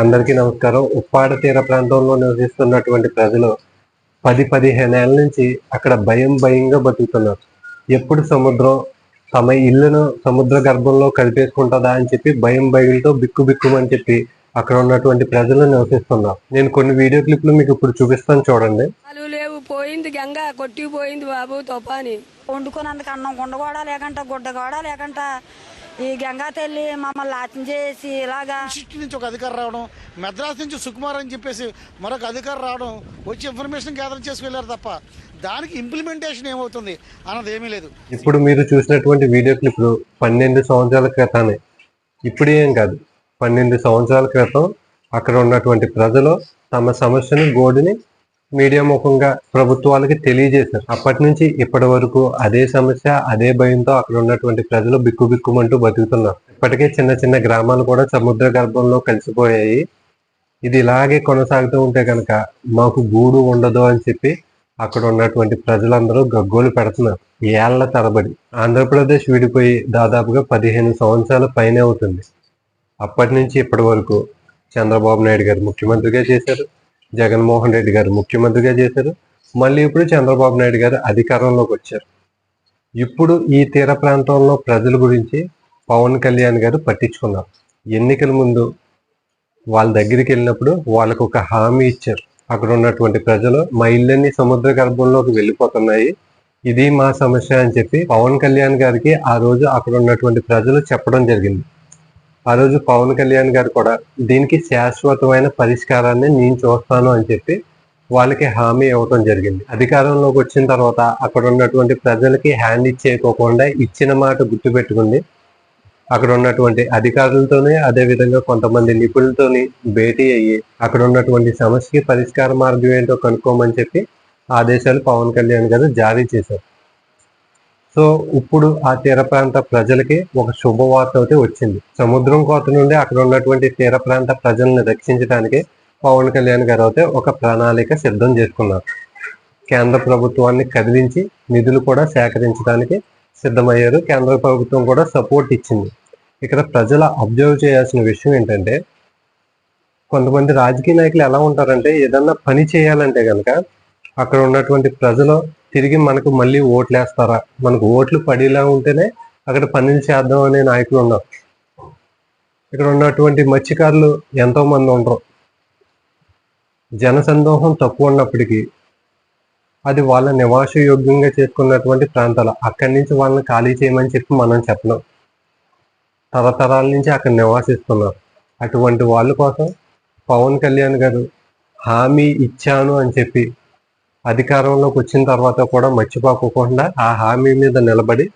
అందరికీ నమస్కారం. ఉప్పాడ తీర ప్రాంతంలో నివసిస్తున్నటువంటి ప్రజలు పది పదిహేను ఏళ్ళ నుంచి అక్కడ భయం భయంగా బతుకుతున్నారు. ఎప్పుడు సముద్రం తమ ఇల్లును సముద్ర గర్భంలో కలిపేసుకుంటుందా అని చెప్పి భయం భయంతో బిక్కు బిక్కుమని చెప్పి అక్కడ ఉన్నటువంటి ప్రజలు నివసిస్తున్నారు. నేను కొన్ని వీడియో క్లిప్లు మీకు ఇప్పుడు చూపిస్తాను చూడండి. లేవు పోయింది గంగ కొట్టిపోయింది బాబు తుఫాని వండుకున్నందుకు అన్నం గుండ కూడా లేకంట గుడ్డ కూడా లేకంట. ఈ గంగా తల్లి మమ్మల్ని లాచం చేసి ఇలాగా సిటీ నుంచి ఒక అధికారి రావడం మెద్రాస్ నుంచి సుకుమార్ అని చెప్పేసి మరొక అధికారి రావడం వచ్చి ఇన్ఫర్మేషన్ గ్యాదర్ చేసి వెళ్ళారు తప్ప దానికి ఇంప్లిమెంటేషన్ ఏమవుతుంది అన్నది ఏమీ లేదు. ఇప్పుడు మీరు చూసినటువంటి వీడియో క్లిప్లు పన్నెండు సంవత్సరాల క్రితానే ఇప్పుడు ఏం కాదు. పన్నెండు సంవత్సరాల క్రితం అక్కడ ఉన్నటువంటి ప్రజలు తమ సమస్యను గోడుని మీడియా ముఖంగా ప్రభుత్వాలకి తెలియజేశారు. అప్పటి నుంచి ఇప్పటి వరకు అదే సమస్య అదే భయంతో అక్కడ ఉన్నటువంటి ప్రజలు బిక్కు బిక్కుమంటూ బతుకుతున్నారు. ఇప్పటికే చిన్న చిన్న గ్రామాలు కూడా సముద్ర గర్భంలో కలిసిపోయాయి. ఇది ఇలాగే కొనసాగుతూ ఉంటే కనుక మాకు గూడు ఉండదు అని చెప్పి అక్కడ ఉన్నటువంటి ప్రజలందరూ గగ్గోలు పెడుతున్నారు. ఏళ్ళ తరబడి ఆంధ్రప్రదేశ్ విడిపోయి దాదాపుగా పదిహేను సంవత్సరాల పైనే అవుతుంది. అప్పటి నుంచి ఇప్పటి వరకు చంద్రబాబు నాయుడు గారు ముఖ్యమంత్రిగా చేశారు. జగన్మోహన్ రెడ్డి గారు ముఖ్యమంత్రిగా చేశారు. మళ్ళీ ఇప్పుడు చంద్రబాబు నాయుడు గారు అధికారంలోకి వచ్చారు. ఇప్పుడు ఈ తీర ప్రాంతంలో ప్రజల గురించి పవన్ కళ్యాణ్ గారు పట్టించుకున్నారు. ఎన్నికల ముందు వాళ్ళ దగ్గరికి వెళ్ళినప్పుడు వాళ్ళకు ఒక హామీ ఇచ్చారు. అక్కడ ఉన్నటువంటి ప్రజలు మా ఇళ్ళన్ని సముద్ర గర్భంలోకి వెళ్ళిపోతున్నాయి. ఇది మా సమస్య అని చెప్పి పవన్ కళ్యాణ్ గారికి ఆ రోజు అక్కడ ఉన్నటువంటి ప్రజలు చెప్పడం జరిగింది. ఆ రోజు పవన్ కళ్యాణ్ గారు కూడా దీనికి శాశ్వతమైన పరిష్కారాన్ని నేను చూస్తాను అని చెప్పి వాళ్ళకి హామీ ఇవ్వటం జరిగింది. అధికారంలోకి వచ్చిన తర్వాత అక్కడ ఉన్నటువంటి ప్రజలకి హ్యాండ్ ఇచ్చేయకోకుండా ఇచ్చిన మాట గుర్తుపెట్టుకుంది. అక్కడ ఉన్నటువంటి అధికారులతోనే అదే విధంగా కొంతమంది నిపుణులతోని భేటీ అయ్యి అక్కడ ఉన్నటువంటి సమస్యకి పరిష్కార మార్గం ఏంటో కనుక్కోమని చెప్పి ఆదేశాలు పవన్ కళ్యాణ్ గారు జారీ చేశారు. సో ఇప్పుడు ఆ తీర ప్రాంత ప్రజలకి ఒక శుభవార్త అయితే వచ్చింది. సముద్రం కోత నుండి అక్కడ ఉన్నటువంటి తీర ప్రాంత ప్రజల్ని రక్షించడానికి పవన్ కళ్యాణ్ గారు అయితే ఒక ప్రణాళిక సిద్ధం చేసుకున్నారు. కేంద్ర ప్రభుత్వాన్ని కదిలించి నిధులు కూడా సేకరించడానికి సిద్ధమయ్యారు. కేంద్ర ప్రభుత్వం కూడా సపోర్ట్ ఇచ్చింది. ఇక్కడ ప్రజల అబ్జర్వ్ చేయాల్సిన విషయం ఏంటంటే కొంతమంది రాజకీయ నాయకులు ఎలా ఉంటారంటే ఏదన్నా పని చేయాలంటే కనుక అక్కడ ఉన్నటువంటి ప్రజలు తిరిగి మనకు మళ్ళీ ఓట్లు వేస్తారా మనకు ఓట్లు పడేలా ఉంటేనే అక్కడ పనులు చేద్దాం అనే నాయకులు ఉన్నారు. ఇక్కడ ఉన్నటువంటి మత్స్యకారులు ఎంతో మంది ఉండరు. జనసందోహం తక్కువ ఉన్నప్పటికీ అది వాళ్ళ నివాస యోగ్యంగా చేసుకున్నటువంటి ప్రాంతాలు. అక్కడి నుంచి వాళ్ళని ఖాళీ చేయమని చెప్పి మనం చెప్పలేం. తరతరాల నుంచి అక్కడ నివాసిస్తున్నారు. అటువంటి వాళ్ళ కోసం పవన్ కళ్యాణ్ గారు హామీ ఇచ్చాను అని చెప్పి అధికారంలోకి వచ్చిన తర్వాత కూడా మర్చిపోకుండా ఆ హామీ మీద నిలబడి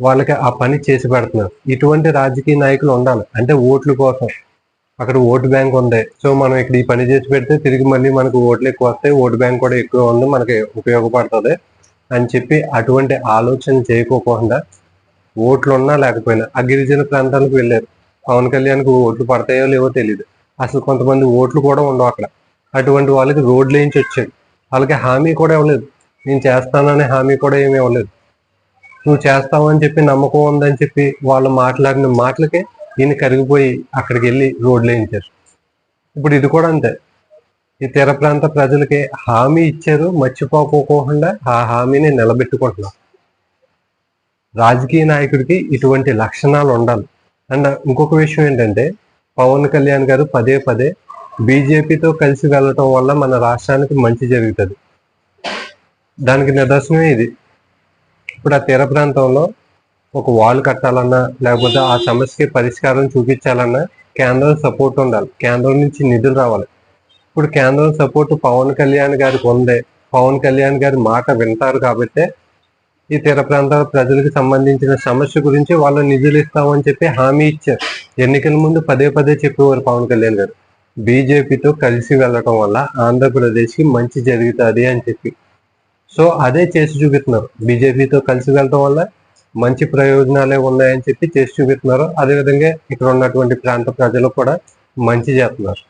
వాళ్ళకి ఆ పని చేసి పెడుతున్నారు. ఇటువంటి రాజకీయ నాయకులు ఉండాలి. అంటే ఓట్ల కోసం. అక్కడ ఓటు బ్యాంక్ ఉంది. సో మనం ఇక్కడ ఈ పని చేసి పెడితే తిరిగి మళ్ళీ మనకు ఓట్లు ఎక్కువ వస్తాయి. ఓటు బ్యాంక్ కూడా ఎక్కువ ఉంది. మనకి ఉపయోగపడుతుంది అని చెప్పి అటువంటి ఆలోచన చేయకోకుండా ఓట్లు ఉన్నా లేకపోయినా ఆ గిరిజన ప్రాంతాలకు వెళ్ళారు. పవన్ కళ్యాణ్కు ఓట్లు పడతాయో లేవో తెలియదు అసలు కొంతమంది ఓట్లు కూడా ఉండవు అక్కడ. అటువంటి వాళ్ళకి రోడ్లు వేయించి వచ్చాడు వాళ్ళకి హామీ కూడా ఇవ్వలేదు. నేను చేస్తాననే హామీ కూడా ఏమీ ఇవ్వలేదు. నువ్వు చేస్తావని చెప్పి నమ్మకం ఉందని చెప్పి వాళ్ళు మాట్లాడిన మాటలకే ఈయన కరిగిపోయి అక్కడికి వెళ్ళి రోడ్లు వేయించారు. ఇప్పుడు ఇది కూడా అంతే. ఈ తీర ప్రాంత ప్రజలకి హామీ ఇచ్చారు మర్చిపోకోకుండా ఆ హామీని నిలబెట్టుకుంటున్నారు. రాజకీయ నాయకుడికి ఇటువంటి లక్షణాలు ఉండాలి. అండ్ ఇంకొక విషయం ఏంటంటే పవన్ కళ్యాణ్ గారు పదే పదే బీజేపీతో కలిసి వెళ్ళటం వల్ల మన రాష్ట్రానికి మంచి జరుగుతుంది. దానికి నిదర్శనమే ఇది. ఇప్పుడు ఆ తీర ప్రాంతంలో ఒక వాల్ కట్టాలన్నా లేకపోతే ఆ సమస్యకి పరిష్కారం చూపించాలన్నా కేంద్రం సపోర్ట్ ఉండాలి. కేంద్రం నుంచి నిధులు రావాలి. ఇప్పుడు కేంద్రం సపోర్ట్ పవన్ కళ్యాణ్ గారికి ఉందే. పవన్ కళ్యాణ్ గారి మాట వింటారు కాబట్టి ఈ తీర ప్రాంతాల ప్రజలకు సంబంధించిన సమస్య గురించి వాళ్ళు నిధులు ఇస్తామని చెప్పి హామీ ఇచ్చారు. ఎన్నికల ముందు పదే పదే చెప్పేవారు పవన్ కళ్యాణ్ గారు. బీజేపీతో కలిసి వెళ్ళటం వల్ల ఆంధ్రప్రదేశ్కి మంచి జరుగుతుంది అని చెప్పి. సో అదే చేసి చూపిస్తున్నారు. బీజేపీతో కలిసి వెళ్ళటం వల్ల మంచి ప్రయోజనాలే ఉన్నాయని చెప్పి చేసి చూపిస్తున్నారు. అదేవిధంగా ఇక్కడ ఉన్నటువంటి ప్రాంత ప్రజలు కూడా మంచి చేస్తున్నారు.